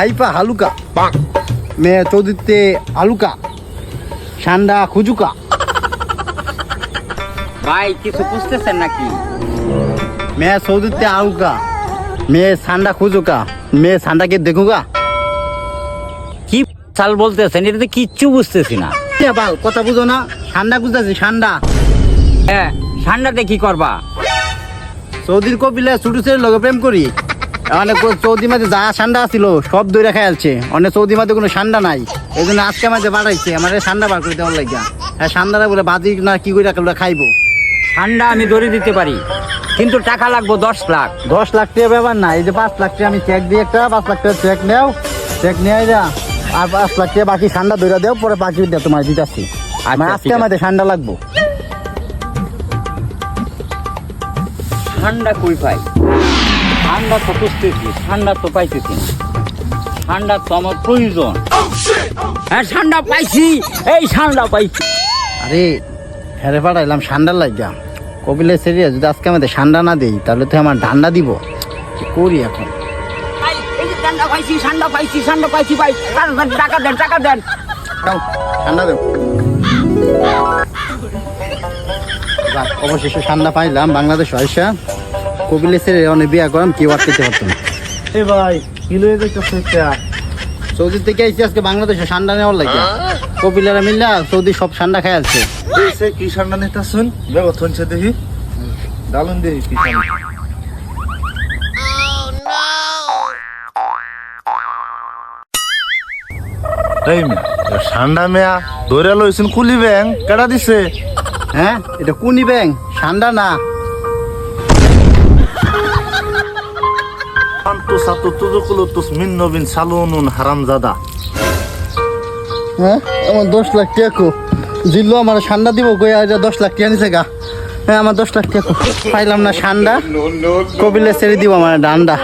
Haifa হালুকা মেয়ে চৌদিতে আলুকা সান্ডা খুজুকা ভাই কিছু বুঝতেছেন নাকি? মেয়ে সৌদিতে আলুকা মেয়ে সান্ডা খুজুকা মেয়ে সান্ডাকে দেখুকা কি চাল বলতেছেন? এটা তো কিচ্ছু বুঝতেছি না। বাল কথা বুঝো না। সান্ডা খুঁজতেছি সান্ডা হ্যাঁ ঠান্ডাতে কি করবা? সৌদির কপিলে ছুটু ছেড়ে লগে প্রেম করি। অনেক সৌদি মাঝে যা সান্ডা আছিল সব দইরা খেয়ালছে অনেক সৌদি মাঝে কোনো সান্ডা নাই। এই জন্য আজকে মাঝে বাড়াইছে আমার সান্ডা বার করে দেওয়ার লাগিয়া হ্যাঁ সান্ডারা বলে বাজি না কি করে রাখলে খাইবো? ঠান্ডা আমি ধরে দিতে পারি কিন্তু টাকা লাগবো দশ লাখ। দশ লাখ টাকা ব্যাপার না এই যে পাঁচ লাখ টাকা আমি চেক দিই একটা পাঁচ লাখ টাকা চেক নেও চেক নিয়ে যা আর পাঁচ লাখ টাকা বাকি ঠান্ডা ধরে দেও পরে বাকি দিয়ে তোমার দিতেছি। আচ্ছা, আজকে ঠিক আমাদের ঠান্ডা লাগবো। ঠান্ডা কই পাই? ঠান্ডা তো খুঁজতেছি ঠান্ডা তো পাইতেছি না। ঠান্ডা তো আমার প্রয়োজন। হ্যাঁ ঠান্ডা পাইছি এই ঠান্ডা পাইছি। আরে হেরে পাঠাইলাম ঠান্ডা লাগিয়া কপিলে সেরিয়া যদি আজকে আমাদের ঠান্ডা না দেই তাহলে তো আমার ঠান্ডা দিব। কি করি এখন? ঠান্ডা পাইছি ঠান্ডা পাইছি ঠান্ডা পাইছি ভাই। টাকা দেন টাকা দেন ঠান্ডা অবশেষে ঠান্ডা পাইলাম বাংলাদেশ আইসা। কপিলে সেরে অনেক বিয়া করাম কেউ আটকাতে পারতো না এ ভাই কি লয়ে যাইতেছে সৌদি থেকে আইসি আজকে বাংলাদেশে ঠান্ডা নেওয়ার লাগে। কপিলেরা মিললা সৌদি সব ঠান্ডা খাই আছে সে কি ঠান্ডা নিতেছুন? বেগো থনছে দেখি। ডালুন দেখি কি ঠান্ডা এই মিয়া মেয়া লইছেন কুলি ব্যাং কেডা দিছে? হ্যাঁ এটা কুনি ব্যাং ঠান্ডা না। আন্তু সাতু তুজুকুলু তুস লাখ টাকা কো। জিল্লু আমার দিব কই আজ দশ লাখ টাকা নিছে গা। হ্যাঁ আমার দশ লাখ টাকা। পাইলাম না ঠান্ডা কবিলে ছেড়ে দিব আমার ডান্ডা।